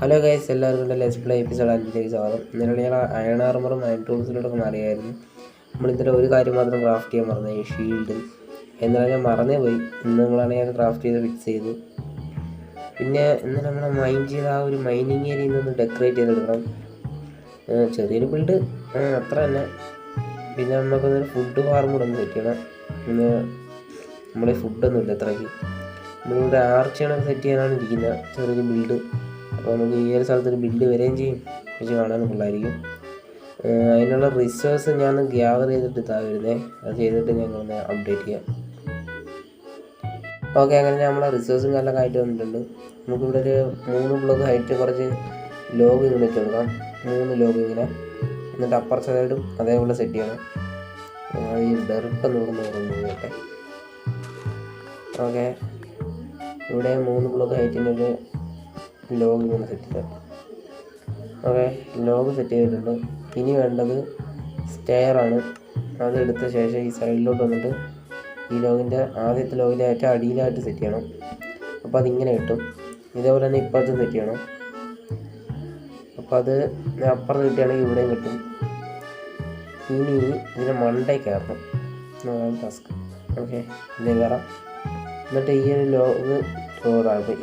Hello guys എല്ലാവർക്കും let's play episode അഞ്ചിലേക്ക് സ്വാഗതം. ഇന്നലെ ഞാൻ അയൺ ആർമറും അയൺ ടൂൾസിലോട്ടൊക്കെ മാറിയായിരുന്നു. ഇന്നലെ ഒരു കാര്യം മാത്രം ക്രാഫ്റ്റ് ചെയ്യാൻ മറന്നു. ഈ ഷീൽഡ് എന്നാലും ഞാൻ മറന്നേ പോയി ഇന്ന് നമ്മളാണ് ഞാൻ ക്രാഫ്റ്റ് ചെയ്ത് ഫിക്സ് ചെയ്തു. പിന്നെ ഇന്ന് നമ്മൾ മൈൻ ചെയ്ത ആ ഒരു മൈനിങ് ഏരിയയിൽ നിന്ന് ഡെക്കറേറ്റ് ചെയ്തെടുക്കണം ചെറിയൊരു ബിൽഡ് അത്ര തന്നെ. പിന്നെ നമുക്കൊന്നൊരു ഫുഡ് ഫാർം കൂടെ ഒന്ന് സെറ്റ് ചെയ്യണം. നമ്മുടെ നമ്മളെ ഫുഡൊന്നും ഇല്ല അത്രയ്ക്ക്. നമ്മളിവിടെ ആർച്ചയാണ് സെറ്റ് ചെയ്യാനാണ് ഇരിക്കുന്നത്. ചെറിയൊരു ബിൽഡ് അപ്പോൾ നമുക്ക് ഈ ഒരു സ്ഥലത്തൊരു ബിൽഡ് വരികയും ചെയ്യും. പക്ഷെ കാണാൻ കൊള്ളായിരിക്കും. അതിനുള്ള റിസോഴ്സ് ഞാൻ ഗ്യാവർ ചെയ്തിട്ട് ഇതാ വരുന്നത് അത് ചെയ്തിട്ട് ഞങ്ങൾ ഒന്ന് അപ്ഡേറ്റ് ചെയ്യാം. ഓക്കെ അങ്ങനെ നമ്മളെ റിസോഴ്സും കാര്യങ്ങളൊക്കെ ആയിട്ട് വന്നിട്ടുണ്ട്. നമുക്കിവിടെ ഒരു മൂന്ന് ബ്ലോക്ക് ഹൈറ്റ് കുറച്ച് ലോഗ് ഇങ്ങനെ വെച്ച് കൊടുക്കാം. മൂന്ന് ലോഗ് ഇങ്ങനെ. എന്നിട്ട് അപ്പർ സൈഡും അതേപോലെ സെറ്റ് ചെയ്യണം. ഈ ഡെർട്ട് നോക്കുന്ന ചെയ്യട്ടെ ഓക്കെ ഇവിടെ മൂന്ന് ബ്ലോക്ക് ഹൈറ്റിന്റെ ഒരു ലോഗ് ഇങ്ങനെ സെറ്റ് ചെയ്യാം ഓക്കെ ലോഗ് സെറ്റ് ചെയ്തിട്ടുണ്ട്. ഇനി വേണ്ടത് സ്റ്റെയർ ആണ്. അത് എടുത്ത ശേഷം ഈ സൈഡിലോട്ട് വന്നിട്ട് ഈ ലോഗിന്റെ ആദ്യത്തെ ലോഗിന്റെ ഏറ്റവും അടിയിലായിട്ട് സെറ്റ് ചെയ്യണം. അപ്പോൾ അതിങ്ങനെ കിട്ടും. ഇതേപോലെ തന്നെ ഇപ്പുറത്തും സെറ്റ് ചെയ്യണം. അപ്പോൾ അത് അപ്പുറത്ത് കിട്ടുകയാണെങ്കിൽ ഇവിടെയും കിട്ടും. ഇനി ഇതിനെ മണ്ടേ കയറണം. ടാസ്ക് ഓക്കെ ഇതിൽ കയറാം. എന്നിട്ട് ഈ ഒരു ലോഗ് ചോറാക്കി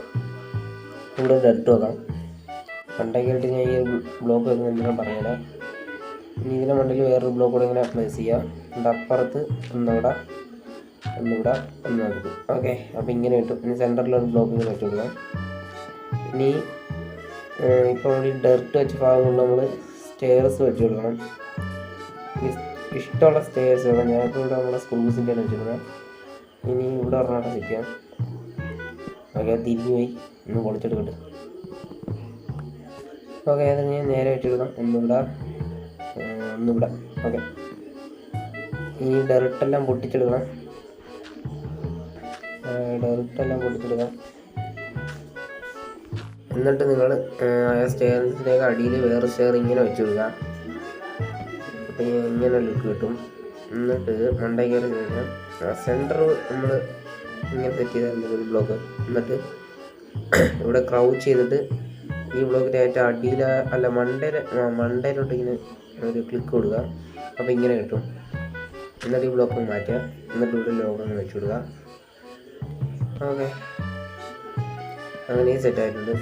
ഇവിടെ വെക്കണം. മണ്ടയ്ക്ക് മണ്ടയ്ക്കായിട്ട് ഞാൻ ഈ ബ്ലോക്ക് വെക്കുന്ന എന്തെങ്കിലും പറയാം ഇനി ഇതിന്റെ മണ്ടയിൽ വേറൊരു ബ്ലോക്ക് കൂടെ ഇങ്ങനെ പ്ലേസ് ചെയ്യുക എന്നിട്ട് അപ്പുറത്ത് ഒന്നുകൂടെ ഒന്നുകൂടെ ഒന്നെടുക്കും ഓക്കെ അപ്പോൾ ഇങ്ങനെ കിട്ടും. ഇനി സെന്ററിലൊരു ബ്ലോക്ക് ഇങ്ങനെ വെച്ച് കൊടുക്കാം ഇനി ഇപ്പോൾ ഈ ഡെർട്ട് വെച്ച ഭാഗമുള്ള നമ്മൾ സ്റ്റെയർസ് വെച്ച് കൊടുക്കണം. ഇഷ്ടമുള്ള സ്റ്റെയർസ് വേണം. ഞാനിപ്പോൾ ഇവിടെ നമ്മുടെ സ്ക്രൂസിന്റെ വെച്ചിരുന്നത് ഇനി ഇവിടെ ഒരെണ്ണം സെറ്റ് ചെയ്യാം. ഓക്കെ തിരിഞ്ഞു പോയി. ഒന്ന് പൊളിച്ചെടുക്കട്ടെ. ഓക്കെ അത് ഞാൻ നേരെ വെച്ചെടുക്കാം ഒന്നിവിടെ ഒന്നിവിടെ ഓക്കെ. ഈ ഡയറക്റ്റെല്ലാം പൊട്ടിച്ചെടുക്കണം. ഡയറക്റ്റെല്ലാം പൊട്ടിച്ചെടുക്കാം എന്നിട്ട് നിങ്ങൾ സ്റ്റെയറിലേക്ക് അടിയിൽ വേറെ സ്റ്റെയർ ഇങ്ങനെ വെച്ച് കൊടുക്കുക. അപ്പോൾ ഇങ്ങനെ ലുക്ക് കിട്ടും. എന്നിട്ട് മണ്ടയ്ക്കാറ് കഴിഞ്ഞാൽ സെന്റർ നമ്മൾ ഇങ്ങനെ സെറ്റ് ഒരു ബ്ലോക്ക് എന്നിട്ട് ഇവിടെ ക്രൗച്ച് ചെയ്തിട്ട് ഈ ബ്ലോക്കിന്റെ ഏറ്റവും അടിയിൽ അല്ല മണ്ടയിൽ മണ്ടയിലോട്ട് ഇങ്ങനെ ഒരു ക്ലിക്ക് കൊടുക്കുക. അപ്പോൾ ഇങ്ങനെ കിട്ടും. എന്നിട്ട് ഈ ബ്ലോക്ക് മാറ്റുക. എന്നിട്ട് ഇവിടെ ഒന്ന് വെച്ച് കൊടുക്കുക. ഓക്കെ. അങ്ങനെ സെറ്റ് ആയിട്ടുണ്ട്.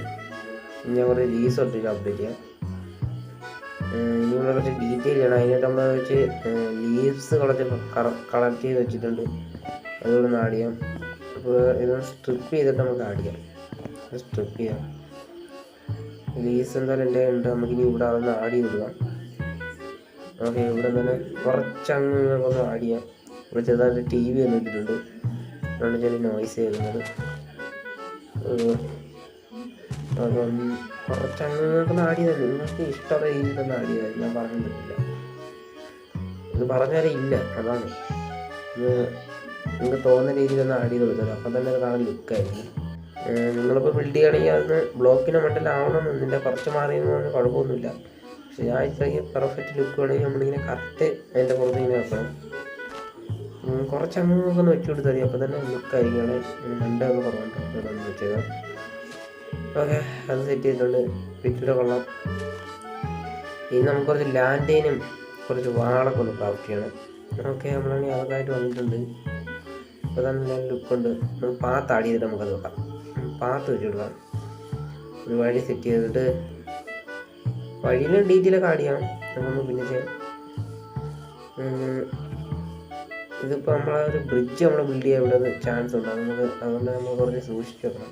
ഇനി ഞാൻ കുറച്ച് ലീസ് തൊട്ടിട്ട് അപ്ഡേറ്റ് ചെയ്യാം. ഇനി നമ്മൾ കുറച്ച് ഡീറ്റെയിൽ ചെയ്യണം. അതിനായിട്ട് നമ്മൾ വെച്ച് ലീവ്സ് കളക്ട് കളക്ട് ചെയ്ത് വെച്ചിട്ടുണ്ട്. അതുകൊണ്ട് ആഡ് ചെയ്യാം. അപ്പോൾ ഇത് സ്ട്രിപ്പ് ചെയ്തിട്ട് നമുക്ക് ആഡ് ചെയ്യാം. സ്ട്രിപ്പ് ചെയ്യാം. ലീസ് എന്തായാലും എന്റെ ഉണ്ട്. നമുക്കിനി ഇവിടെ ഒന്ന് ആഡ് ചെയ്ത് കൊടുക്കാം ഓക്കെ ഇവിടെ തന്നെ കുറച്ചങ്ങ് ഒന്ന് ആഡ് ചെയ്യാം. ഇവിടെ ചെറുതായിട്ട് ടി വി ഒന്നും ഇട്ടിട്ടുണ്ട്. അതുകൊണ്ട് ചെറിയ നോയ്സ് കേൾക്കുന്നത്. അപ്പം കുറച്ച് അങ്ങ് ആഡ് ചെയ്താൽ നിങ്ങൾക്ക് ഇഷ്ടമുള്ള രീതിയിൽ ആഡ് ഞാൻ പറഞ്ഞിട്ടില്ല ഇത് പറഞ്ഞാലേ ഇല്ല. അതാണ്. ഇത് നിങ്ങൾക്ക് തോന്നുന്ന രീതിയിലൊന്ന് ആഡ് ചെയ്ത് കൊടുത്തത് അപ്പം തന്നെ കാണാൻ ലുക്കായിരുന്നു നിങ്ങളിപ്പോൾ ബിൽഡ് ചെയ്യണമെങ്കിൽ അതൊന്ന് ബ്ലോക്കിന് മണ്ടലാവണമെന്നില്ല കുറച്ച് മാറിയെന്ന് കുഴപ്പമൊന്നുമില്ല. പക്ഷെ ഞാൻ ഇത്രയും പെർഫെക്റ്റ് ലുക്ക് വേണമെങ്കിൽ നമ്മളിങ്ങനെ കറക്റ്റ് അതിന്റെ പുറത്ത് ഇങ്ങനെ വെക്കണം. കുറച്ച് അങ്ങനെ ഒന്ന് വെച്ച് കൊടുത്താൽ മതി. അപ്പോൾ തന്നെ ലുക്കായിരിക്കണം രണ്ട് അത് കുറവുണ്ട് വെച്ചേക്കാം ഓക്കെ അത് സെറ്റ് ചെയ്തിട്ടുണ്ട് പിച്ചിയുടെ കൊള്ളാം. ഇനി നമുക്ക് കുറച്ച് ലാൻഡേനും കുറച്ച് വാളൊക്കെ ഒന്ന് ക്രാഫ്റ്റ് ചെയ്യണം. ഓക്കെ നമ്മളാണെങ്കിൽ അതൊക്കെ ആയിട്ട് വന്നിട്ടുണ്ട്. അപ്പോൾ തന്നെ ലുക്കുണ്ട് നമുക്ക് പാത്ത് ആഡ് ചെയ്തിട്ട് നമുക്കത് വെക്കാം. പാത്ത് വെച്ച് കൊടുക്കാം ഒരു വഴി സെറ്റ് ചെയ്തിട്ട് വഴിയിൽ ഡീറ്റെയിലൊക്കെ ആഡ് ചെയ്യണം നമുക്ക് പിന്നെ ചെയ്യാം. ഇതിപ്പോൾ നമ്മളെ ഒരു ബ്രിഡ്ജ് നമ്മൾ ബിൽഡ് ചെയ്യാൻ ഇവിടെ ചാൻസ് ഉണ്ട്. നമുക്ക് അതുകൊണ്ട് നമ്മൾ കുറച്ച് സൂക്ഷിച്ച് വെക്കണം.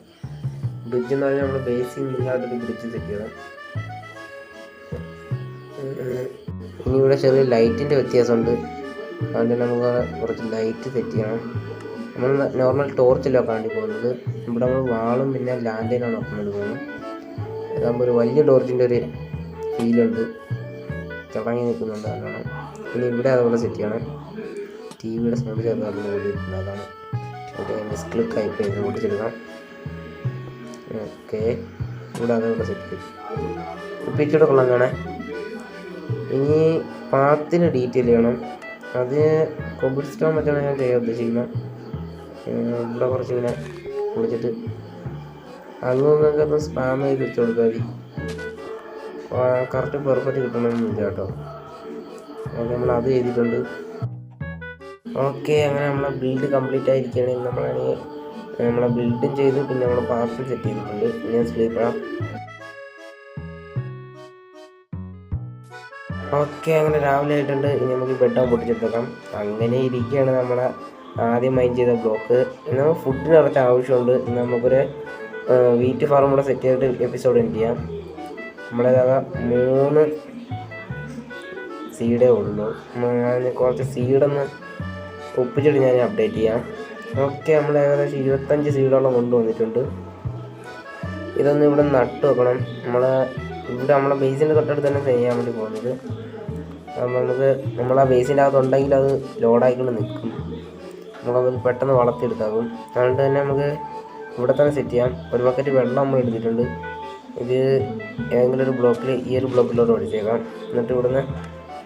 ബ്രിഡ്ജ് എന്ന് പറഞ്ഞാൽ നമ്മൾ ബേസിങ് ഇല്ലാത്തൊരു ബ്രിഡ്ജ് സെറ്റ് ചെയ്യണം. ഇനി ഇവിടെ ചെറിയ ലൈറ്റിന്റെ വ്യത്യാസമുണ്ട്. അതുകൊണ്ട് നമുക്ക് കുറച്ച് ലൈറ്റ് സെറ്റ് ചെയ്യണം. നമ്മൾ നോർമൽ ടോർച്ചിലൊക്കെ വേണ്ടി പോകുന്നത്. ഇവിടെ നമ്മൾ വാളും പിന്നെ ലാൻഡൈനാണ് നോക്കാൻ വേണ്ടി പോകുന്നത്. അതാകുമ്പോൾ ഒരു വലിയ ടോർച്ചിന്റെ ഒരു ഫീലുണ്ട് തിളങ്ങി നിൽക്കുന്നുണ്ട് അതാണ്. പിന്നെ ഇവിടെ അതുപോലെ സെറ്റിയാണ് ടി വിയുടെ സൗണ്ട് ചെറുതായിട്ട് ഓടിയിട്ടുണ്ട് അതാണ്. ഓക്കെ മിസ് ക്ലിക്ക് ആയി ചെയ്ത് ഓടിച്ചെടുക്കാം. ഓക്കെ ഇവിടെ അതുപോലെ സെറ്റ് ചെയ്തു. പിച്ചോടെ കൊള്ളാൻ കാണേ ഇനി പാത്തിന് ഡീറ്റെയിൽ ചെയ്യണം. അത് കൊബിൾ സ്റ്റോൺ വെച്ചാണ് ഞാൻ ചെയ്യാൻ ഉദ്ദേശിക്കുന്നത്. ഇവിടെ കുറച്ച് ഇങ്ങനെ കുളിച്ചിട്ട് അങ്ങും ഇങ്ങൊക്കെ ഒന്ന് സ്പാം ചെയ്ത് വെച്ച് കൊടുത്താൽ മതി കറക്റ്റ് പെർഫെക്റ്റ് കിട്ടണമെന്നില്ല കേട്ടോ. ഓക്കെ നമ്മൾ അത് ചെയ്തിട്ടുണ്ട് ഓക്കെ അങ്ങനെ നമ്മളെ ബിൽഡ് കംപ്ലീറ്റ് ആയിരിക്കുകയാണെങ്കിൽ നമ്മളാണെങ്കിൽ നമ്മളെ ബിൽഡും ചെയ്ത് പിന്നെ നമ്മൾ പാർസൽ സെറ്റ് ചെയ്തിട്ടുണ്ട്. പിന്നെ സ്ലീപ്പർ ഓക്കെ അങ്ങനെ രാവിലെ ആയിട്ടുണ്ട്. ഇനി നമുക്ക് ബെഡ് പൊട്ടിച്ചെടുത്തേക്കാം അങ്ങനെ ഇരിക്കുകയാണ് നമ്മളെ ആദ്യം മൈൻഡ് ചെയ്ത ബ്ലോക്ക് നമുക്ക് ഫുഡിന് കുറച്ച് ആവശ്യമുണ്ട്. നമുക്കൊരു വീറ്റ് ഫാം കൂടെ സെറ്റ് ചെയ്തിട്ട് എപ്പിസോഡ് എൻഡ് ചെയ്യാം. നമ്മുടെ കഥ മൂന്ന് സീഡേ ഉള്ളൂ. കുറച്ച് സീഡൊന്ന് ഒപ്പിച്ചിട്ട് ഞാൻ അപ്ഡേറ്റ് ചെയ്യാം. ഓക്കെ നമ്മൾ ഏകദേശം ഇരുപത്തഞ്ച് സീഡോളം കൊണ്ടുവന്നിട്ടുണ്ട് ഇതൊന്ന് ഇവിടെ നട്ട് വെക്കണം. നമ്മളെ ഇവിടെ നമ്മളെ ബേസിന്റെ തൊട്ടടുത്ത് തന്നെ ചെയ്യാൻ വേണ്ടി പോകുന്നത്. നമുക്ക് നമ്മളെ ബേസിന്റെ അകത്ത് ഉണ്ടെങ്കിൽ അത് ലോഡായിക്കൊണ്ട് നിൽക്കും. നമുക്കത് പെട്ടെന്ന് വളർത്തിയെടുത്താകും അതുകൊണ്ട് തന്നെ നമുക്ക് ഇവിടെ തന്നെ സെറ്റ് ചെയ്യാം. ഒരു ബക്കറ്റ് വെള്ളം നമ്മൾ എടുത്തിട്ടുണ്ട്. ഇത് ഏതെങ്കിലും ഒരു ബ്ലോക്കിൽ ഈ ഒരു ബ്ലോക്കിലോട്ട് ഒഴിച്ചേക്കാം എന്നിട്ട് ഇവിടുന്ന്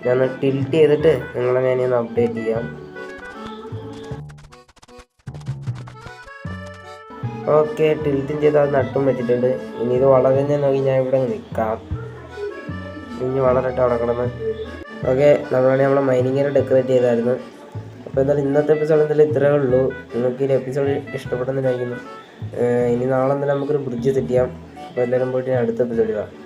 ഞാൻ ടിൽറ്റ് ചെയ്തിട്ട് നിങ്ങളെ ഒന്ന് അപ്ഡേറ്റ് ചെയ്യാം. ഓക്കെ ടിൽറ്റും ചെയ്ത് അത് നട്ടും വെച്ചിട്ടുണ്ട്. ഇനി ഇത് വളരുന്ന നോക്കി ഞാൻ ഇവിടെ നിൽക്കാം. ഇനി വളരട്ടെ അവിടെ കിടന്ന്. ഓക്കെ നമ്മളാണെങ്കിൽ നമ്മളെ മൈനിങ്ങിനെ ഡെക്കറേറ്റ് ചെയ്തായിരുന്നു. അപ്പോൾ എന്തായാലും ഇന്നത്തെ എപ്പിസോഡ് എന്തായാലും ഇത്രയേ ഉള്ളൂ. നിങ്ങൾക്ക് ഈ എപ്പിസോഡ് ഇഷ്ടപ്പെട്ടെന്ന് വിചാരിക്കുന്നു. ഇനി നാളെ എന്തായാലും നമുക്കൊരു ബ്രിഡ്ജ് സെറ്റ് ചെയ്യാം. അപ്പോൾ എല്ലാവരും പോയിട്ട് അടുത്ത എപ്പിസോഡ് കാണാം.